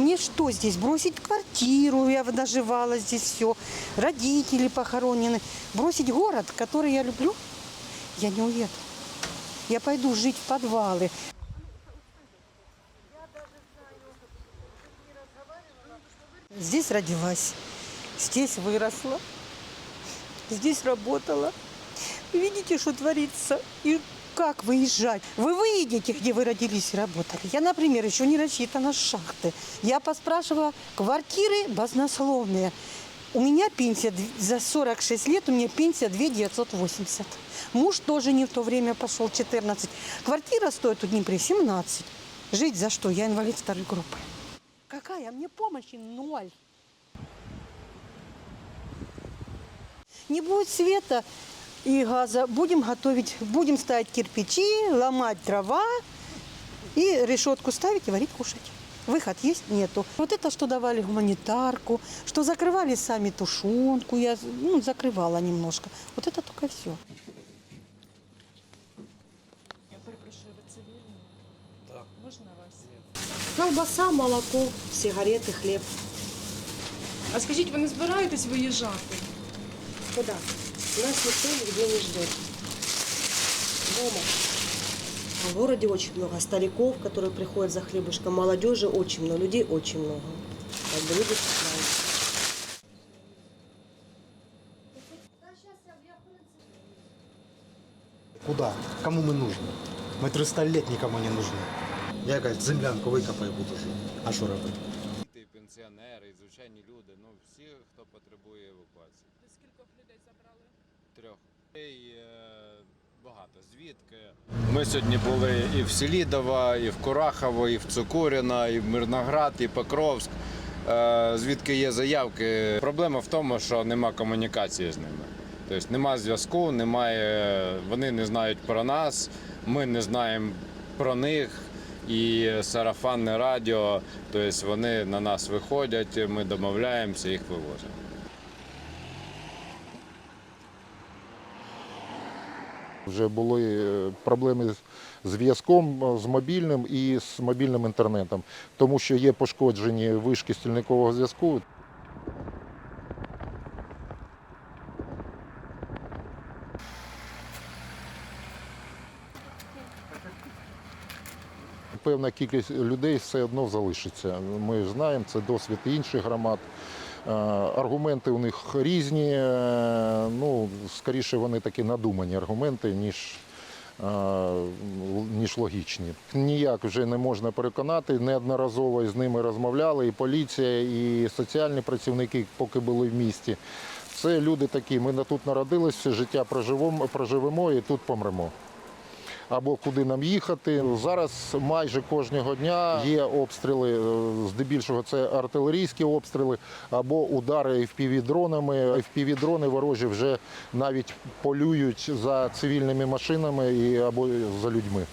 Мне что здесь, бросить квартиру, я доживала здесь все, родители похоронены, бросить город, который я люблю? Я не уеду. Я пойду жить в подвалы. Здесь родилась, здесь выросла, здесь работала. Видите, что творится и как выезжать. Вы выедете, где вы родились и работали. Я, например, еще не рассчитана с шахты. Я поспрашивала, квартиры баснословные. У меня пенсия за 46 лет, у меня пенсия 2 980. Муж тоже не в то время пошел, 14. Квартира стоит у Днепре 17. Жить за что? Я инвалид второй группы. Какая? Мне помощи ноль. Не будет света и газа. Будем готовить, будем ставить кирпичи, ломать дрова и решетку ставить и варить, кушать. Выход есть? Нету. Вот это, что давали гуманитарку, что закрывали сами тушенку, я ну, закрывала немножко. Вот это только все. Я перепрошую, ви цивільні? Так. Можна вас? Колбаса, молоко, сигареты, хлеб. А скажіть, ви не збираєтесь виїжджати? Куда? Нас никто нигде не ждет. Дома. А в городе очень много стариков, которые приходят за хлебушком, молодежи очень много, людей очень много. Как бы люди стараются. Куда? Кому мы нужны? Мы 300 лет никому не нужны. Я якась землянку викопаю буду жити. А що робити? Пенсіонери, і звичайні люди, ну всі, хто потребує евакуації. Скільки людей забрали? Трьох. Людей е, багато. Звідки? Ми сьогодні були і в Селідово, і в Курахово, і в Цукуріно, і в Мирноград, і Покровськ. Е, Звідки є заявки. Проблема в тому, що нема комунікації з ними. Тобто нема зв'язку, немає, вони не знають про нас, ми не знаємо про них. І сарафанне радіо, тобто вони на нас виходять, ми домовляємося, їх вивозимо. Вже були е, проблеми з зв'язком е, з мобільним і з мобільним інтернетом, тому що є пошкоджені вишки стільникового зв'язку. Певна кількість людей все одно залишиться. Ми знаємо, це досвід інших громад. Е, Аргументи у них різні. е, Ну, скоріше, вони такі надумані аргументи, ніж, е, ніж логічні. Ніяк вже не можна переконати. Неодноразово з ними розмовляли і поліція, і соціальні працівники, поки були в місті. Це люди такі. Ми тут народилися, життя проживемо і тут помремо або куди нам їхати. Зараз майже кожного дня є обстріли, е, здебільшого це артилерійські обстріли або удари FPV-дронами. FPV-дрони ворожі вже навіть полюють за цивільними машинами і або за людьми.